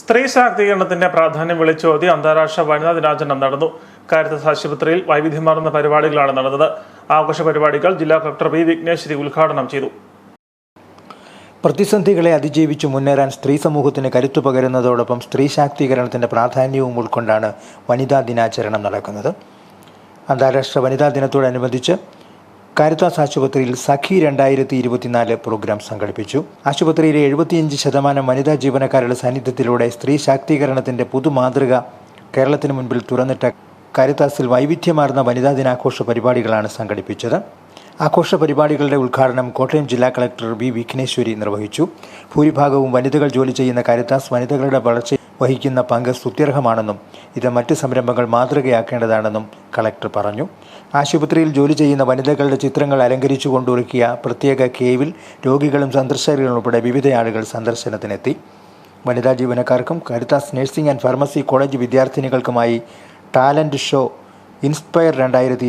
സ്ത്രീ ശാക്തീകരണത്തിന്റെ പ്രാധാന്യം വിളിച്ചോതി അന്താരാഷ്ട്ര വനിതാ ദിനാചരണം നടന്നു. കാരിത്താസ് ആശുപത്രിയിൽ വൈവിധ്യമാർന്ന പരിപാടികളാണ് നടന്നത്. ആഘോഷ പരിപാടികൾ ജില്ലാ കളക്ടർ വി. വിഘ്നേശ്വരി ഉദ്ഘാടനം ചെയ്തു. പ്രതിസന്ധികളെ അതിജീവിച്ച് മുന്നേറാൻ സ്ത്രീ സമൂഹത്തിന് കരുത്തു പകരുന്നതോടൊപ്പം സ്ത്രീ ശാക്തീകരണത്തിന്റെ പ്രാധാന്യവും ഉൾക്കൊണ്ടാണ് വനിതാ ദിനാചരണം നടക്കുന്നത്. അന്താരാഷ്ട്ര വനിതാ ദിനത്തോടനുബന്ധിച്ച് കാരിത്താസ് ആശുപത്രിയിൽ സഖി രണ്ടായിരത്തി ഇരുപത്തിനാല് പ്രോഗ്രാം സംഘടിപ്പിച്ചു. ആശുപത്രിയിലെ എഴുപത്തിയഞ്ച് ശതമാനം വനിതാ ജീവനക്കാരുടെ സാന്നിധ്യത്തിലൂടെ സ്ത്രീ ശാക്തീകരണത്തിന്റെ പുതുമാതൃക കേരളത്തിന് മുൻപിൽ തുറന്നിട്ട കാരിത്താസിൽ വൈവിധ്യമാർന്ന വനിതാ ദിനാഘോഷ പരിപാടികളാണ് സംഘടിപ്പിച്ചത്. ആഘോഷ പരിപാടികളുടെ ഉദ്ഘാടനം കോട്ടയം ജില്ലാ കളക്ടർ വി വിഘ്നേശ്വരി നിർവഹിച്ചു. ഭൂരിഭാഗവും വനിതകൾ ജോലി ചെയ്യുന്ന കാരിത്താസ് വനിതകളുടെ വളർച്ച വഹിക്കുന്ന പങ്ക് സ്തുത്യർഹമാണെന്നും ഇത് മറ്റ് സംരംഭങ്ങൾ മാതൃകയാക്കേണ്ടതാണെന്നും കളക്ടർ പറഞ്ഞു. ആശുപത്രിയിൽ ജോലി ചെയ്യുന്ന വനിതകളുടെ ചിത്രങ്ങൾ അലങ്കരിച്ചു കൊണ്ടൊരുക്കിയ പ്രത്യേക കേവിൽ രോഗികളും സന്ദർശകരും ഉൾപ്പെടെ വിവിധ ആളുകൾ സന്ദർശനത്തിനെത്തി. വനിതാ ജീവനക്കാർക്കും Caritas nursing and pharmacy college വിദ്യാർത്ഥിനികൾക്കുമായി talent show inspire രണ്ടായിരത്തി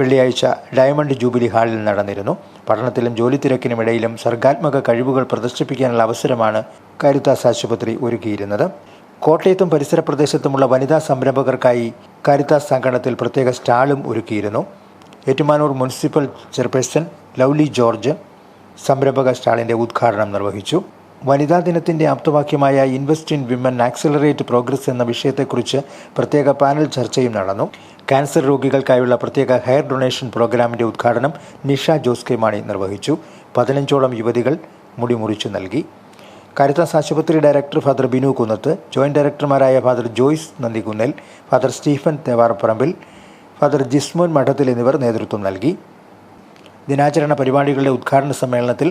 വെള്ളിയാഴ്ച ഡയമണ്ട് ജൂബിലി ഹാളിൽ നടന്നിരുന്നു. പഠനത്തിലും ജോലി തിരക്കിനുമിടയിലും സർഗാത്മക കഴിവുകൾ പ്രദർശിപ്പിക്കാനുള്ള അവസരമാണ് കാരിത്താസ് ആശുപത്രി ഒരുക്കിയിരുന്നത്. കോട്ടയത്തും പരിസര പ്രദേശത്തുമുള്ള വനിതാ സംരംഭകർക്കായി കാരിത്താസ് സംഘടനത്തിൽ പ്രത്യേക സ്റ്റാളും ഒരുക്കിയിരുന്നു. Ettumanoor municipal chairperson Lovely George സംരംഭക സ്റ്റാളിന്റെ ഉദ്ഘാടനം നിർവഹിച്ചു. വനിതാ ദിനത്തിന്റെ ആപ്തവാക്യമായ invest in women accelerate progress എന്ന വിഷയത്തെക്കുറിച്ച് പ്രത്യേക പാനൽ ചർച്ചയും നടന്നു. ക്യാൻസർ രോഗികൾക്കായുള്ള പ്രത്യേക ഹെയർ ഡൊണേഷൻ പ്രോഗ്രാമിന്റെ ഉദ്ഘാടനം നിഷ ജോസ് കെ മാണി നിർവഹിച്ചു. പതിനഞ്ചോളം യുവതികൾ മുടി മുറിച്ചു നൽകി. കരുത്താസ് ആശുപത്രി director father Binu Kunnath joint ഡയറക്ടർമാരായ father Joyce Nandikunnel father Stephen Thevarparambil father Jismon Madathil എന്നിവർ നേതൃത്വം നൽകി. ദിനാചരണ പരിപാടികളുടെ ഉദ്ഘാടന സമ്മേളനത്തിൽ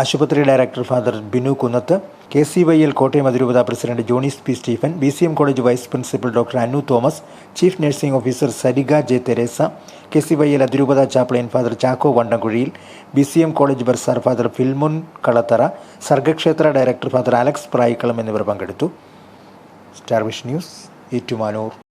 ആശുപത്രി director father Binu Kunnath K C Y L Kottayam അതിരൂപത president Johnees P Stephen B C M college vice principal doctor Annu Thomas chief nursing officer Sariga J Teresa K C Y L അതിരൂപത chaplain father Chacko Vandamkuzhiyil B C M college bursar father Philemon Kalathara Sargakshetra director father Alex Prayikkalam എന്നിവർ പങ്കെടുത്തു. Starvision news Ettumanoor.